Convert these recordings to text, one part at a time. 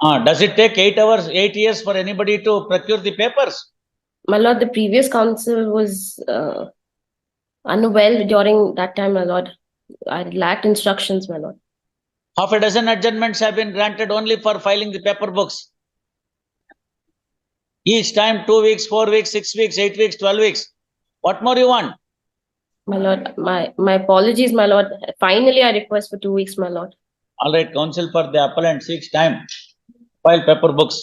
Ah, does it take eight hours, eight years for anybody to procure the papers? My lord, the previous council was uh, unwell during that time, my lord. I lacked instructions, my lord. Half a dozen adjournments have been granted only for filing the paper books. Each time, two weeks, four weeks, six weeks, eight weeks, twelve weeks. What more you want? My lord, my my apologies, my lord. Finally, I request for two weeks, my lord. All right, counsel for the appellant seeks time, file paper books.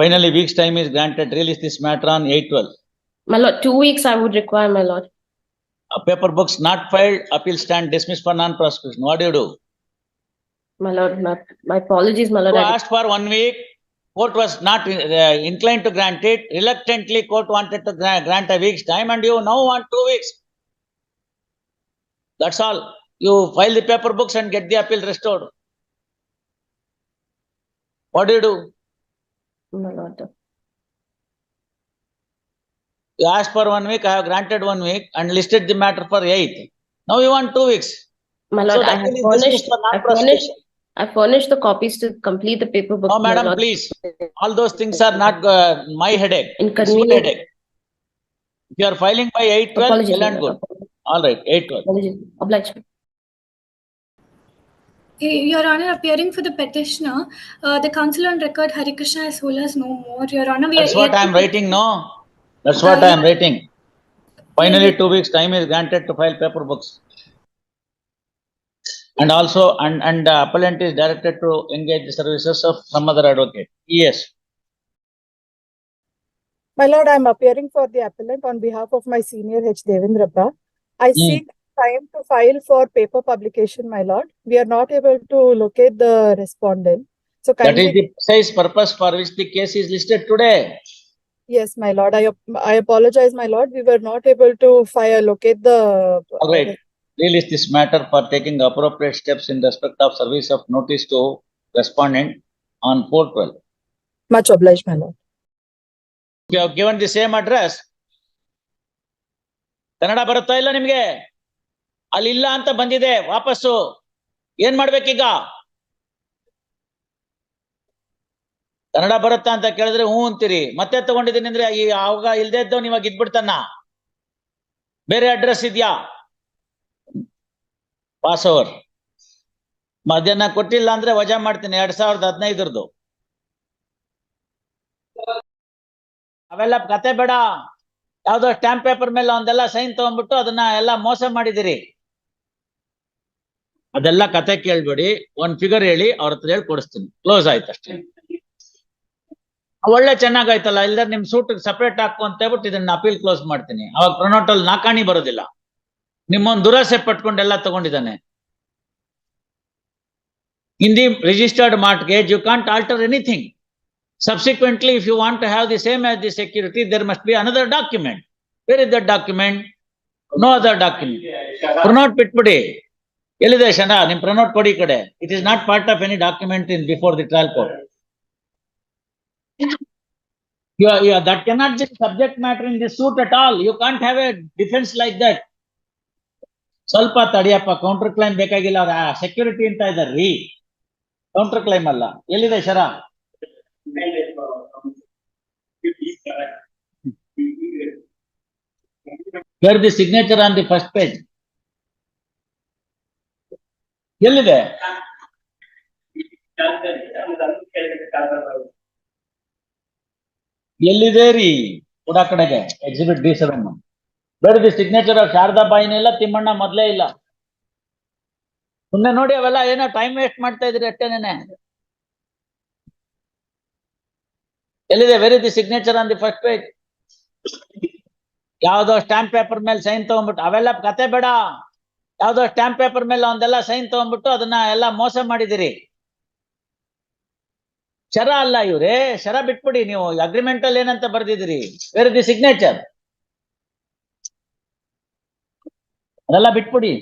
Finally, week's time is granted, release this matter on eight twelve. My lord, two weeks I would require, my lord. Uh, paper books not filed, appeal stand dismissed for non-prosecution. What do you do? My lord, my, my apologies, my lord. You I- asked for one week, court was not uh, inclined to grant it, reluctantly court wanted to gra- grant a week's time and you now want two weeks. That's all. You file the paper books and get the appeal restored. What do you do? My lord, You asked for one week, I have granted one week and listed the matter for eight. Now you want two weeks. my So lord, I that have will be dismissed furnished, I furnished. I furnished the copies to complete the paper book, No, my madam, please. All those things are not uh, my headache. Inconvenient. headache. If you are filing by eight twelve, Apologies, well and good. All right, eight twelve. Apologies, obliged. Your Honor, appearing for the petitioner, uh, the counsel on record hari Harikrishna S. Holas no more. Your Honor, we are. That's what I am to- writing, no? That's what I am writing. Finally, two weeks time is granted to file paper books. And also, and, and the appellant is directed to engage the services of some other advocate. Yes, My lord, I am appearing for the appellant on behalf of my senior H. Devendrappa. I seek time to file for paper publication, my lord. We are not able to locate the respondent. So that is kindly, the precise purpose for which the case is listed today. yes, my lord, I, ap- I apologize, my lord. We were not able to file, locate the. All right, release this matter for taking appropriate steps in respect of service of notice to respondent on four twelve. Much obliged, my lord. You have given the same address. Kannada ಬರುತ್ತಾ ಇಲ್ಲ ನಿಮ್ಗೆ ಅಲ್ಲಿ ಇಲ್ಲ ಅಂತ ಬಂದಿದೆ, ವಾಪಸ್ಸು. ಏನ್ ಮಾಡ್ಬೇಕೀಗ? ಕನ್ನಡ ಬರುತ್ತಾ ಅಂತ ಕೇಳಿದ್ರೆ ಹ್ಞೂ ಅಂತೀರಿ. ಮತ್ತೆ ತಗೊಂಡಿದ್ದೀನಿ ಅಂದ್ರೆ ಈ ಆವಾಗ ಇಲ್ದೇ ಇದ್ದವ್ ಇವಾಗ ಇದ್ಬಿಡ್ತಾನ? ಬೇರೆ ಅಡ್ರೆಸ್ ಇದ್ಯಾ? ಪಾಸ್ ಓವರ್ ಮಧ್ಯಾಹ್ನ ಕೊಟ್ಟಿಲ್ಲ ಅಂದ್ರೆ ವಜಾ ಮಾಡ್ತೀನಿ, ಎರಡ್ ಸಾವಿರದ ಹದಿನೈದರದು ಅವೆಲ್ಲ ಕತೆ ಬೇಡ. ಯಾವ್ದೋ ಸ್ಟಾಂಪ್ ಪೇಪರ್ ಮೇಲೆ ಒಂದೆಲ್ಲ ಸೈನ್ ತಗೊಂಡ್ಬಿಟ್ಟು ಅದನ್ನ ಎಲ್ಲ ಮೋಸ ಮಾಡಿದಿರಿ ಅದೆಲ್ಲ ಕತೆ ಕೇಳ್ಬೇಡಿ, ಒಂದ್ ಫಿಗರ್ ಹೇಳಿ ಅವ್ರ ಹತ್ರ ಹೇಳಿ ಕೊಡಿಸ್ತೀನಿ. ಕ್ಲೋಸ್ ಆಯ್ತು ಅಷ್ಟೇ. ಒಳ್ಳೆ ಚೆನ್ನಾಗಾಯ್ತಲ್ಲ ಇಲ್ದ ನಿಮ್ ಸೂಟ್ ಸಪರೇಟ್ ಹಾಕು ಅಂತ ಹೇಳ್ಬಿಟ್ಟು ಇದನ್ನ ಅಪೀಲ್ ಕ್ಲೋಸ್ ಮಾಡ್ತೀನಿ. ಅವಾಗ ಪ್ರೊನೋಟಲ್ ನಾಕಾಣಿ ಬರೋದಿಲ್ಲ. ನಿಮ್ಮೊಂದು ದುರಾಸೆ ಪಟ್ಕೊಂಡು ಎಲ್ಲ ತಗೊಂಡಿದ್ದಾನೆ. In the registered mortgage you can't alter anything subsequently if you want to have the same as the security there must be another document Where is that document no other document pronote ಬಿಟ್ಬಿಡಿ. ಎಲ್ಲಿದೆ ಶನ? ನಿಮ್ pronote ಕೊಡಿ ಕಡೆ. It is not part of any document in before the trial court that cannot be subject matter in this suit at all you can't have a defence like that ಸ್ವಲ್ಪ ತಡಿಯಪ್ಪ counter claim ಬೇಕಾಗಿಲ್ಲ ಅವ್ರ. Security ಅಂತ ಇದಾರ್ರಿ. Counter claim ಅಲ್ಲ. ಎಲ್ಲಿದೆ ಶರ the signature on the first page? ಎಲ್ಲಿದೆ? ಎಲ್ಲಿದೆ ರೀ? ಕೂಡ ಕಡೆಗೆ ಎಕ್ಸಿಬಿಟ್ ಬಿ ಸೆವೆನ್ ಬೇಡ ಸಿಗ್ನೇಚರ್ ಆಫ್ ಶಾರದಾ ಬಾಯಿನ ಇಲ್ಲ, ತಿಮ್ಮಣ್ಣ ಮೊದ್ಲೇ ಇಲ್ಲ. ಸುಮ್ಮನೆ ನೋಡಿ ಅವೆಲ್ಲ, ಏನೋ ಟೈಮ್ ವೇಸ್ಟ್ ಮಾಡ್ತಾ ಇದ್ರಿ ಅಷ್ಟೇನೆ ಎಲ್ಲಿದೆ? Very the signature on the first page ಯಾವ್ದೋ ಸ್ಟಾಂಪ್ ಪೇಪರ್ ಮೇಲೆ ಸೈನ್ ತಗೊಂಡ್ಬಿಟ್ಟು ಅವೆಲ್ಲ ಕತೆ ಬೇಡ. ಯಾವ್ದೋ ಸ್ಟಾಂಪ್ ಪೇಪರ್ ಮೇಲೆ ಒಂದೆಲ್ಲ ಸೈನ್ ತಗೊಂಡ್ಬಿಟ್ಟು ಅದನ್ನ ಎಲ್ಲ ಮೋಸ ಮಾಡಿದಿರಿ. ಶರ ಅಲ್ಲ ಇವ್ರೆ ಶರ ಬಿಟ್ಬಿಡಿ ನೀವು. ಅಗ್ರಿಮೆಂಟ್ ಅಲ್ಲಿ ಏನಂತ ಬರ್ದಿದ್ರಿ? ವೇರ್ ದಿ ಸಿಗ್ನೇಚರ್ ಅದೆಲ್ಲ ಬಿಟ್ಬಿಡಿ.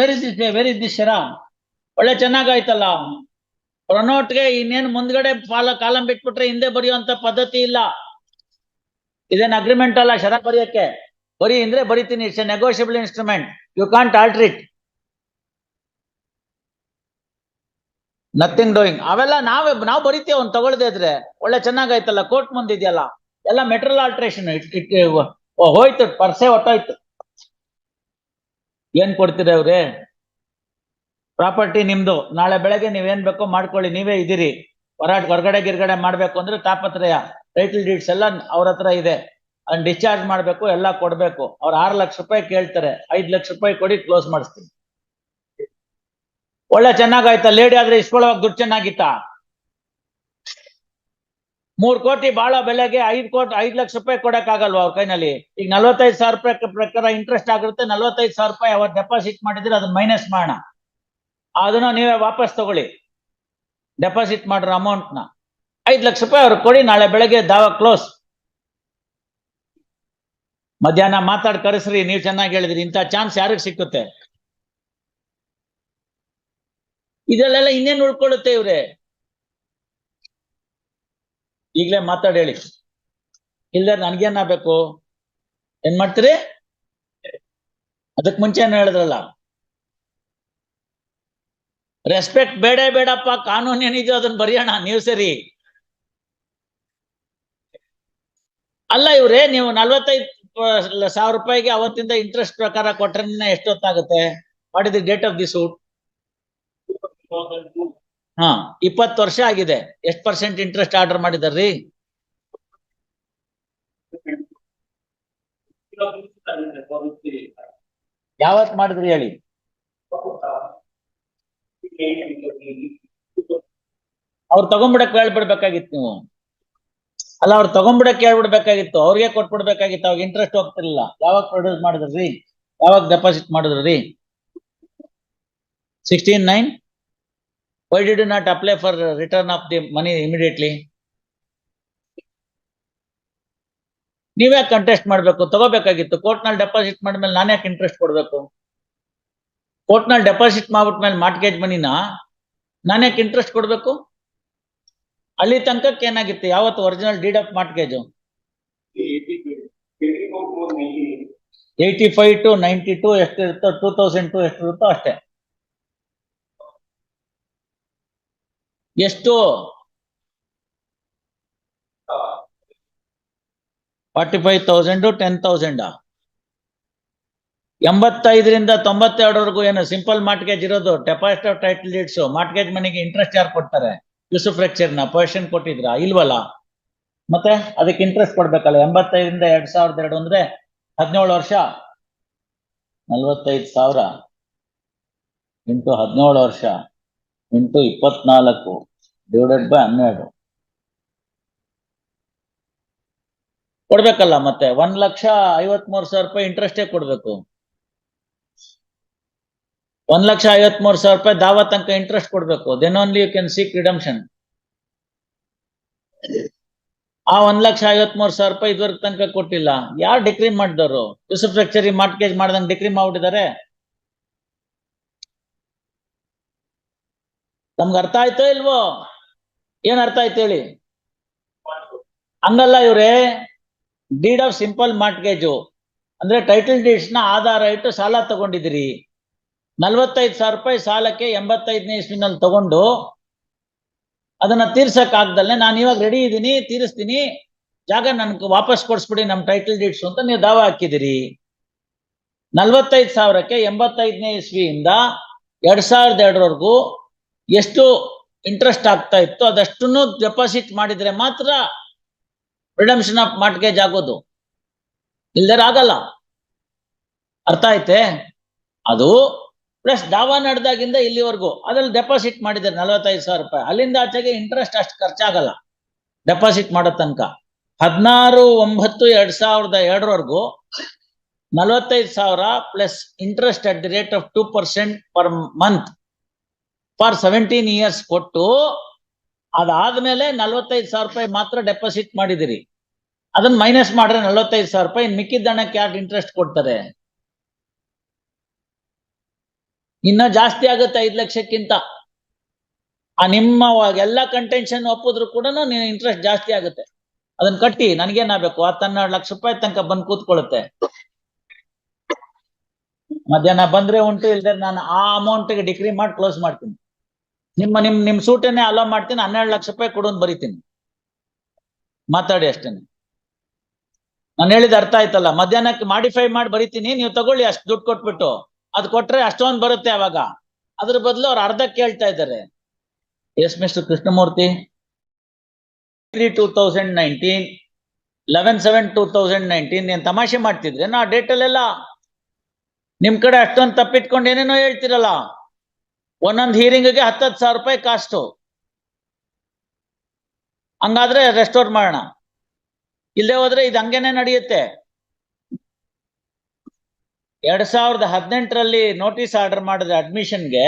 ವೆರಿ ದಿ ವೆರಿ ದಿ ಶರ ಒಳ್ಳೆ ಚೆನ್ನಾಗಾಯ್ತಲ್ಲ. ಪ್ರೊನೋಟ್ಗೆ ಇನ್ನೇನು ಮುಂದ್ಗಡೆ ಫಾಲ ಕಾಲಂ ಬಿಟ್ಬಿಟ್ರೆ ಹಿಂದೆ ಬರೆಯುವಂತ ಪದ್ಧತಿ ಇಲ್ಲ. ಇದೇನು ಅಗ್ರಿಮೆಂಟ್ ಅಲ್ಲ ಶರ ಬರೆಯಕ್ಕೆ? ಬರಿ ಅಂದ್ರೆ ಬರೀತೀನಿ it's a negotiable instrument you can't alter it nothing doing ಅವೆಲ್ಲ ನಾವೇ, ನಾವು ಬರಿತೀವಿ, ಅವ್ನು ತಗೊಳ್ದೇ ಇದ್ರೆ. ಒಳ್ಳೆ ಚೆನ್ನಾಗಾಯ್ತಲ್ಲ, ಕೋರ್ಟ್ ಮುಂದೆ ಇದೆಯಲ್ಲ ಎಲ್ಲ ಮೆಟೀರಿಯಲ್ ಆಲ್ಟ್ರೇಷನ್ ಹೋಯ್ತು ಪರ್ಸೆ ಹೊಟ್ಟೋಯ್ತು ಏನ್ ಕೊಡ್ತೀರ ಅವ್ರೆ? ಪ್ರಾಪರ್ಟಿ ನಿಮ್ದು. ನಾಳೆ ಬೆಳಗ್ಗೆ ನೀವೇನ್ ಬೇಕೋ ಮಾಡ್ಕೊಳ್ಳಿ, ನೀವೇ ಇದ್ದೀರಿ. ಹೊರಾಟ, ಹೊರಗಡೆ, ಗಿರ್ಗಡೆ ಮಾಡ್ಬೇಕು ಅಂದ್ರೆ ತಾಪತ್ರಯ. ಟೈಟಲ್ ಡೀಡ್ಸ್ ಎಲ್ಲ ಅವ್ರ ಹತ್ರ ಇದೆ. ಅದನ್ನ ಡಿಸ್ಚಾರ್ಜ್ ಮಾಡ್ಬೇಕು, ಎಲ್ಲ ಕೊಡ್ಬೇಕು. ಅವ್ರು ಆರು ಲಕ್ಷ ರೂಪಾಯಿ ಕೇಳ್ತಾರೆ, ಐದು ಲಕ್ಷ ರೂಪಾಯಿ ಕೊಡಿ ಕ್ಲೋಸ್ ಮಾಡಿಸ್ತೀನಿ. ಒಳ್ಳೆ ಚೆನ್ನಾಗಾಯ್ತಾ? ಲೇಡಿ ಆದ್ರೆ ಇಸ್ಕೊಳ್ಳೋವಾಗ ದುಡ್ಡು ಚೆನ್ನಾಗಿತ್ತಾ? ಮೂರ್ ಕೋಟಿ ಬಾಳ ಬೆಲೆಗೆ ಐದು ಕೋಟಿ, ಐದು ಲಕ್ಷ ರೂಪಾಯಿ ಕೊಡಕ್ ಅವ್ರ ಕೈನಲ್ಲಿ? ಈಗ ನಲ್ವತ್ತೈದು ಸಾವಿರ ರೂಪಾಯಿ ಪ್ರಕಾರ ಇಂಟ್ರೆಸ್ಟ್ ಆಗಿರುತ್ತೆ, ನಲ್ವತ್ತೈದು ಸಾವಿರ ರೂಪಾಯಿ ಅವ್ರು ಡೆಪಾಸಿಟ್ ಮಾಡಿದ್ರೆ ಅದನ್ನ ಮೈನಸ್ ಮಾಡೋಣ ಅದನ್ನ ನೀವೇ ವಾಪಸ್ ತಗೊಳ್ಳಿ. ಡೆಪಾಸಿಟ್ ಮಾಡಿರೋ ನ. ಐದ್ ಲಕ್ಷ ರೂಪಾಯಿ ಅವ್ರಿಗೆ ಕೊಡಿ, ನಾಳೆ ಬೆಳಗ್ಗೆ ದಾವ ಕ್ಲೋಸ್ ಮಧ್ಯಾಹ್ನ ಮಾತಾಡ್ ಕರೆಸ್ರಿ, ನೀವ್ ಚೆನ್ನಾಗಿ ಹೇಳಿದ್ರಿ, ಇಂಥ ಚಾನ್ಸ್ ಯಾರಿಗೆ ಸಿಕ್ಕುತ್ತೆ? ಇದರಲ್ಲೆಲ್ಲ ಇನ್ನೇನ್ ಉಳ್ಕೊಳ್ಳುತ್ತೆ ಇವ್ರೆ? ಈಗಲೇ ಮಾತಾಡಿ ಹೇಳಿ. ಇಲ್ದ ನನ್ಗೇನ ಬೇಕು ಏನ್ ಮಾಡ್ತೀರಿ? ಅದಕ್ ಮುಂಚೆ ಏನು ಹೇಳಿದ್ರಲ್ಲ. ರೆಸ್ಪೆಕ್ಟ್ ಬೇಡ ಬೇಡಪ್ಪ, ಕಾನೂನು ಏನಿದೆಯೋ ಅದನ್ನ ಬರೆಯೋಣ, ನೀವು ಸರಿ. ಅಲ್ಲ ಇವ್ರೆ, ನೀವು ನಲ್ವತ್ತೈದು ಸಾವಿರ ರೂಪಾಯಿಗೆ ಅವತ್ತಿಂದ ಇಂಟ್ರೆಸ್ಟ್ ಪ್ರಕಾರ ಕೊಟ್ರೆ ಎಷ್ಟೊತ್ತಾಗುತ್ತೆ? What is the date of the suit ಹಾ, ಇಪ್ಪತ್ತು ವರ್ಷ ಆಗಿದೆ. ಎಷ್ಟು ಪರ್ಸೆಂಟ್ ಇಂಟ್ರೆಸ್ಟ್ ಆರ್ಡರ್ ಮಾಡಿದಾರ್ರಿ? ಯಾವತ್ ಮಾಡಿದ್ರಿ ಹೇಳಿ? ಅವ್ರು ತಗೊಂಡ್ಬಿಡಕ್ ಹೇಳ್ಬಿಡ್ಬೇಕಾಗಿತ್ತು ನೀವು. ಅಲ್ಲ, ಅವ್ರು ತಗೊಂಡ್ಬಿಡಕ್ ಹೇಳ್ಬಿಡ್ಬೇಕಾಗಿತ್ತು. ಅವ್ರಿಗೆ ಕೊಟ್ಬಿಡ್ಬೇಕಾಗಿತ್ತು. ಅವಾಗ ಇಂಟ್ರೆಸ್ಟ್ ಹೋಗ್ತಿರ್ಲಿಲ್ಲ. ಯಾವಾಗ ಪ್ರೊಡ್ಯೂಸ್ ಮಾಡಿದ್ರಿ ಯಾವಾಗ ಡೆಪಾಸಿಟ್ ಮಾಡಿದ್ರಿ sixteen nine why did not apply for return of the money immediately ನೀವೇ ಕಂಟೆಸ್ಟ್ ಮಾಡಬೇಕು? ತಗೋಬೇಕಾಗಿತ್ತು. ಕೋರ್ಟ್ನಲ್ಲಿ ಡೆಪಾಸಿಟ್ ಮಾಡಿದ್ಮೇಲೆ ನಾನು ಯಾಕೆ ಇಂಟ್ರೆಸ್ಟ್ ಕೊಡಬೇಕು? ಕೋರ್ಟ್ನಲ್ಲಿ ಡೆಪಾಸಿಟ್ ಮಾಡ್ಬಿಟ್ಮೇಲೆ ಮಾರ್ಟ್ಗೇಜ್ ಮನಿನ ನಾನು ಯಾಕೆ ಇಂಟ್ರೆಸ್ಟ್ ಕೊಡ್ಬೇಕು? ಅಲ್ಲಿ ತನಕಕ್ಕೆ ಏನಾಗಿತ್ತು? ಯಾವತ್ತು original deed of mortgage eighty five to ninety two ಎಷ್ಟಿರುತ್ತೋ two thousand two ಎಷ್ಟಿರುತ್ತೋ ಅಷ್ಟೇ. ಎಷ್ಟು? Forty five thousand ten thousand ಎಂಬತ್ತೈದರಿಂದ ತೊಂಬತ್ತೆರಡವರೆಗೂ ಏನು ಸಿಂಪಲ್ ಮಾರ್ಟ್ಗೇಜ್ ಇರೋದು? Deposit of title deeds mortgage ಮನೆಗೆ ಇಂಟ್ರೆಸ್ಟ್ ಯಾರು ಕೊಡ್ತಾರೆ? ಯೂಸುಫ್ನ ಪರ್ಷನ್ ಕೊಟ್ಟಿದ್ರ? ಇಲ್ವಲ್ಲ? ಮತ್ತೆ ಅದಕ್ಕೆ ಇಂಟ್ರೆಸ್ಟ್ ಕೊಡ್ಬೇಕಲ್ಲ, ಎಂಬತ್ತೈದರಿಂದ ಎರಡ್ ಸಾವಿರದ ಎರಡು ಅಂದ್ರೆ ಹದಿನೇಳು ವರ್ಷ? ನಲ್ವತ್ತೈದು ಸಾವಿರ. ಇಂಟು ಹದಿನೇಳು ವರ್ಷ. ಇಂಟು ಇಪ್ಪತ್ನಾಲ್ಕು. ಡಿವೈಡೆಡ್ ಬೈ ಹನ್ನೆರಡು. ಕೊಡ್ಬೇಕಲ್ಲ ಮತ್ತೆ, ಒಂದ್ ಲಕ್ಷ ಐವತ್ಮೂರು ಸಾವಿರ ರೂಪಾಯಿ ಇಂಟ್ರೆಸ್ಟೇ ಕೊಡ್ಬೇಕು. ಒಂದ್ ಲಕ್ಷ ಐವತ್ಮೂರು ಸಾವಿರ ರೂಪಾಯಿ ದಾವ ತನಕ ಇಂಟ್ರೆಸ್ಟ್ ಕೊಡ್ಬೇಕು. Then only you can seek redemption ಆ ಒಂದ್ ಲಕ್ಷ ಐವತ್ಮೂರು ಸಾವಿರ ರೂಪಾಯಿ ಇದುವರೆಗೆ ತನಕ ಕೊಟ್ಟಿಲ್ಲ. ಯಾರು ಡಿಕ್ರಿ ಮಾಡಿದವರು? ಇನ್ಫ್ರಾಸ್ಟ್ರಕ್ಚರ್ ಮಾರ್ಟ್ಗೇಜ್ ಮಾಡ್ದಂಗ್ ಡಿಕ್ರಿ ಮಾಡ್ಬಿಟ್ಟಿದ್ದಾರೆ. ನಮ್ಗೆ ಅರ್ಥ ಆಯ್ತೋ ಇಲ್ವೋ? ಏನ್ ಅರ್ಥ ಆಯ್ತು ಹೇಳಿ? ಹಂಗಲ್ಲ ಇವ್ರೆ. ಡೀಡ್ ಆಫ್ ಸಿಂಪಲ್ ಮಾರ್ಟ್ಗೇಜು ಅಂದ್ರೆ ಟೈಟಲ್ ಡೀಡ್ಸ್ನ ಆಧಾರ ಇಟ್ಟು ಸಾಲ ತಗೊಂಡಿದ್ದೀರಿ. ನಲ್ವತ್ತೈದು ಸಾವಿರ ರೂಪಾಯಿ ಸಾಲಕ್ಕೆ ಎಂಬತ್ತೈದನೇ ಇಸ್ವಿನಲ್ಲಿ ತಗೊಂಡು ಅದನ್ನ ತೀರ್ಸಕ್ ಆಗ್ದಲ್ನೆ ನಾನು ಇವಾಗ ರೆಡಿ ಇದ್ದೀನಿ ತೀರಿಸ್ತೀನಿ. ಜಾಗ ನನ್ಗೆ ವಾಪಸ್ ಕೊಡ್ಸ್ಬಿಡಿ ನಮ್ಮ ಟೈಟಲ್ ಡೀಡ್ಸ್ ಅಂತ ನೀವು ದಾವ ಹಾಕಿದಿರಿ. ನಲ್ವತ್ತೈದು ಸಾವಿರಕ್ಕೆ ಎಂಬತ್ತೈದನೇ ಇಸ್ವಿಯಿಂದ ಎರಡ್ ಸಾವಿರದ ಎರಡರವರೆಗೂ ಎಷ್ಟು ಇಂಟ್ರೆಸ್ಟ್ ಆಗ್ತಾ ಇತ್ತು ಅದಷ್ಟನ್ನು ಡೆಪಾಸಿಟ್ ಮಾಡಿದ್ರೆ ಮಾತ್ರ ರಿಡಮ್ಷನ್ ಆಫ್ ಮಾರ್ಟ್ಗೇಜ್ ಆಗೋದು. ಇಲ್ದರೆ ಆಗಲ್ಲ. ಅರ್ಥ ಐತೆ ಅದು ಪ್ಲಸ್ ದಾವಾ ನಡೆದಾಗಿಂದ ಇಲ್ಲಿವರೆಗೂ ಅದ್ರಲ್ಲಿ ಡೆಪಾಸಿಟ್ ಮಾಡಿದ್ದಾರೆ ನಲವತ್ತೈದು ಸಾವಿರ ರೂಪಾಯಿ. ಅಲ್ಲಿಂದ ಆಚೆಗೆ ಇಂಟ್ರೆಸ್ಟ್ ಅಷ್ಟು ಖರ್ಚಾಗಲ್ಲ. ಡೆಪಾಸಿಟ್ ಮಾಡೋ ತನಕ. ಹದಿನಾರು, ಒಂಬತ್ತು, ಎರಡ್ ಸಾವಿರದ ಎರಡರವರೆಗೂ ನಲವತ್ತೈದು ಸಾವಿರ plus interest at the rate of two percent per month for seventeen years ಕೊಟ್ಟು ಅದಾದ್ಮೇಲೆ ನಲವತ್ತೈದು ಸಾವಿರ ರೂಪಾಯಿ ಮಾತ್ರ ಡೆಪಾಸಿಟ್ ಮಾಡಿದಿರಿ ಅದನ್ನ ಮೈನಸ್ ಮಾಡ್ರೆ ನಲವತ್ತೈದು ಸಾವಿರ ರೂಪಾಯಿ. ಯಾಕೆ ಹಣಕ್ಕೆ ಇಂಟ್ರೆಸ್ಟ್ ಕೊಡ್ತಾರೆ? ಇನ್ನ ಜಾಸ್ತಿ ಆಗುತ್ತೆ ಐದು ಲಕ್ಷಕ್ಕಿಂತ. ಆ ನಿಮ್ಮ ಎಲ್ಲ ಕಂಟೆನ್ಷನ್ ಒಪ್ಪಿದ್ರು ಕೂಡ ಇಂಟ್ರೆಸ್ಟ್ ಜಾಸ್ತಿ ಆಗುತ್ತೆ. ಅದನ್ನ ಕಟ್ಟಿ ನನ್ಗೇನಾಗಬೇಕು ಹತ್ತು ಹನ್ನೆರಡು ಲಕ್ಷ ರೂಪಾಯಿ ತನಕ ಬಂದು ಕೂತ್ಕೊಳ್ಳುತ್ತೆ ಮಧ್ಯಾಹ್ನ ಬಂದ್ರೆ ಉಂಟು ಇಲ್ದ್ರೆ ನಾನು ಆ ಅಮೌಂಟ್ಗೆ ಡಿಕ್ರಿ ಮಾಡಿ ಕ್ಲೋಸ್ ಮಾಡ್ತೀನಿ. ನಿಮ್ಮ, ನಿಮ್ ನಿಮ್ ಸೂಟನ್ನೇ ಅಲೋ ಮಾಡ್ತೀನಿ, ಹನ್ನೆರಡು ಲಕ್ಷ ರೂಪಾಯಿ ಕೊಡು ಅಂತ ಬರೀತೀನಿ. ಮಾತಾಡಿ ಅಷ್ಟೇನೆ ನಾನು. ಹೇಳಿದ ಅರ್ಥ ಆಯ್ತಲ್ಲ? ಮಧ್ಯಾಹ್ನಕ್ಕೆ ಮಾಡಿಫೈ ಮಾಡಿ ಬರೀತೀನಿ, ನೀವು ತಗೊಳ್ಳಿ ಅಷ್ಟು ದುಡ್ಡು ಕೊಟ್ಬಿಟ್ಟು. ಅದು ಕೊಟ್ರೆ ಅಷ್ಟೊಂದು ಬರುತ್ತೆ ಅವಾಗ. ಅದ್ರ ಬದಲು ಅವ್ರು ಅರ್ಧ ಕೇಳ್ತಾ ಇದ್ದಾರೆ. Yes mister Krishnamurthy three two thousand nineteen eleven seven two thousand nineteen ತಮಾಷೆ ಮಾಡ್ತಿದ್ರೆ ನಾ ಡೇಟಲ್ಲೆಲ್ಲ ನಿಮ್ ಕಡೆ ಅಷ್ಟೊಂದು ತಪ್ಪಿಟ್ಕೊಂಡು ಏನೇನೋ ಹೇಳ್ತಿರಲ್ಲ. ಒಂದೊಂದು ಹೀರಿಂಗ್ಗೆ ಹತ್ತತ್ತು ಸಾವಿರ ರೂಪಾಯಿ ಕಾಸ್ಟು ಹಂಗಾದ್ರೆ ರೆಸ್ಟೋರ್ ಮಾಡೋಣ. ಇಲ್ಲದೆ ಹೋದ್ರೆ ಇದು ಹಂಗೇನೆ ನಡೆಯುತ್ತೆ. ಎರಡ್ ಸಾವಿರದ ಹದಿನೆಂಟರಲ್ಲಿ ನೋಟಿಸ್ ಆರ್ಡರ್ ಮಾಡಿದ್ರೆ ಅಡ್ಮಿಷನ್ಗೆ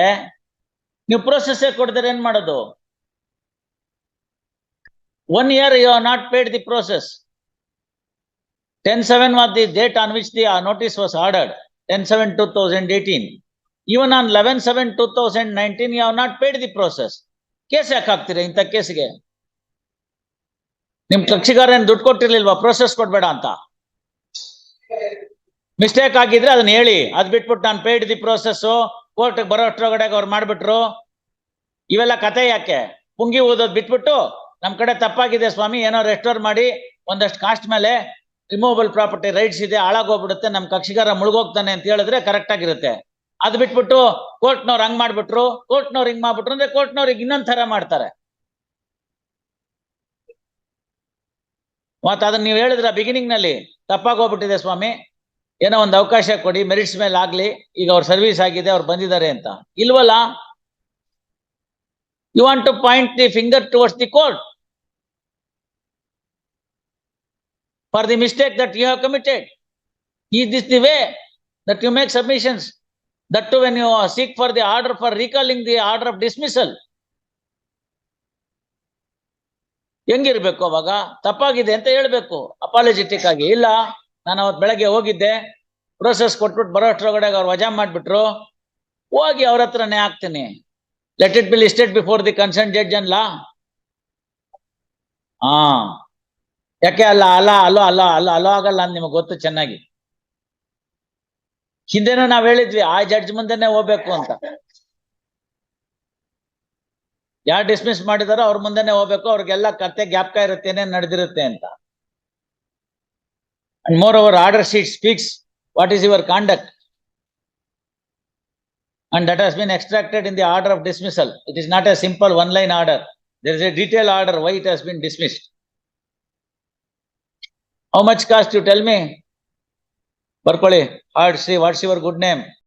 ನೀವು ಪ್ರೋಸೆಸ್ ಕೊಡ್ತಾರೆ ಏನ್ ಮಾಡೋದು? One year you are not paid the process ten seven was the date on which the notice was ordered ten seven two thousand eighteen even on eleven seven two thousand nineteen you not paid the process case ಯಾಕೆ ಹಾಕ್ತೀರಾ ಇಂಥ ಕೇಸ್ಗೆ ನಿಮ್ ಕಕ್ಷಿಗಾರ ಏನ್ ದುಡ್ಡು ಕೊಟ್ಟಿರ್ಲಿಲ್ವಾ? Process ಕೊಡ್ಬೇಡ ಅಂತ. Mistake ಆಗಿದ್ರೆ ಅದನ್ನ ಹೇಳಿ. ಅದ್ ಬಿಟ್ಬಿಟ್ಟು ನಾನು ಪೇಡ್ ದಿ ಪ್ರೋಸೆಸ್ ಕೋರ್ಟ್ ಬರೋ ಅಷ್ಟ್ರೊಳಗಡೆಗೆ ಅವ್ರು ಮಾಡ್ಬಿಟ್ರು. ಇವೆಲ್ಲ ಕತೆ ಯಾಕೆ? ಪುಂಗಿ ಓದೋದ್ ಬಿಟ್ಬಿಟ್ಟು ನಮ್ ಕಡೆ ತಪ್ಪಾಗಿದೆ ಸ್ವಾಮಿ. ಏನೋ ರೆಸ್ಟೋರ್ ಮಾಡಿ ಒಂದಷ್ಟು ಕಾಸ್ಟ್ ಮೇಲೆ ರಿಮೂವಬಲ್ ಪ್ರಾಪರ್ಟಿ ರೈಟ್ಸ್ ಇದೆ, ಹಾಳಾಗೋಗ್ಬಿಡುತ್ತೆ, ನಮ್ ಕಕ್ಷಿಗಾರ ಮುಳುಗೋಗ್ತಾನೆ ಅಂತ ಹೇಳಿದ್ರೆ ಕರೆಕ್ಟ್ ಆಗಿರುತ್ತೆ. ಅದ್ ಬಿಟ್ಬಿಟ್ಟು ಕೋರ್ಟ್ನವ್ರು ಹಂಗ್ ಮಾಡ್ಬಿಟ್ರು. ಕೋರ್ಟ್ನವ್ರು ಹಿಂಗ್ ಮಾಡ್ಬಿಟ್ರು ಅಂದ್ರೆ ಕೋರ್ಟ್ನವ್ರಿಗೆ ಇನ್ನೊಂದ್ ತರ ಮಾಡ್ತಾರೆ. ಮತ್ತ ಅದನ್ನ ನೀವು ಹೇಳಿದ್ರ ಬಿಗಿನಿಂಗ್ನಲ್ಲಿ ತಪ್ಪಾಗೋಗ್ಬಿಟ್ಟಿದೆ ಸ್ವಾಮಿ. ಏನೋ ಒಂದು ಅವಕಾಶ ಕೊಡಿ ಮೆರಿಟ್ಸ್ ಮೇಲೆ ಆಗ್ಲಿ, ಈಗ ಅವ್ರ ಸರ್ವಿಸ್ ಆಗಿದೆ, ಅವ್ರು ಬಂದಿದ್ದಾರೆ ಅಂತ. ಇಲ್ವಲ್ಲ? You want to point the finger towards the court for the mistake that you have committed ಈ this the way that you make submissions that to when you seek for the order for recalling the order of dismissal ಹೆಂಗಿರ್ಬೇಕು ಅವಾಗ? ತಪ್ಪಾಗಿದೆ ಅಂತ ಹೇಳ್ಬೇಕು. ಅಪಾಲಜಿಟಿಕ್ ಆಗಿ. ಇಲ್ಲ. ನಾನು ಅವತ್ ಬೆಳಗ್ಗೆ ಹೋಗಿದ್ದೆ ಪ್ರೋಸೆಸ್ ಕೊಟ್ಬಿಟ್ಟು ಬರೋ ಅಷ್ಟ್ರೊಳಗಡೆ ಅವ್ರು ವಜಾ ಮಾಡ್ಬಿಟ್ರು. ಹೋಗಿ ಅವ್ರ ಹತ್ರನೇ ಹಾಕ್ತೀನಿ. Let it be listed before the concern judge ಅನ್ಲ ಹಾ. ಯಾಕೆ ಅಲ್ಲ ಅಲ್ಲ ಅಲೋ ಅಲ್ಲ ಅಲ್ಲ ಅಲೋ ಆಗಲ್ಲ ಅಂತ ನಿಮಗೆ ಗೊತ್ತು ಚೆನ್ನಾಗಿ. ಹಿಂದೆನೂ ನಾವ್ ಹೇಳಿದ್ವಿ, ಆ ಜಡ್ಜ್ ಮುಂದೆನೆ ಹೋಗ್ಬೇಕು ಅಂತ. ಯಾರು ಡಿಸ್ಮಿಸ್ ಮಾಡಿದಾರೋ ಅವ್ರ ಮುಂದೆನೆ ಹೋಗ್ಬೇಕು, ಅವ್ರಿಗೆಲ್ಲ ಕತೆ ಗ್ಯಾಪ್ಕ ಇರುತ್ತೆ ನಡೆದಿರುತ್ತೆ ಅಂತ. And moreover, order sheet speaks what is your conduct. And that has been extracted in the order of dismissal. It is not a simple one line order. There is a detailed order why it has been dismissed. How much cost you tell me? Barkoli, what's your good name?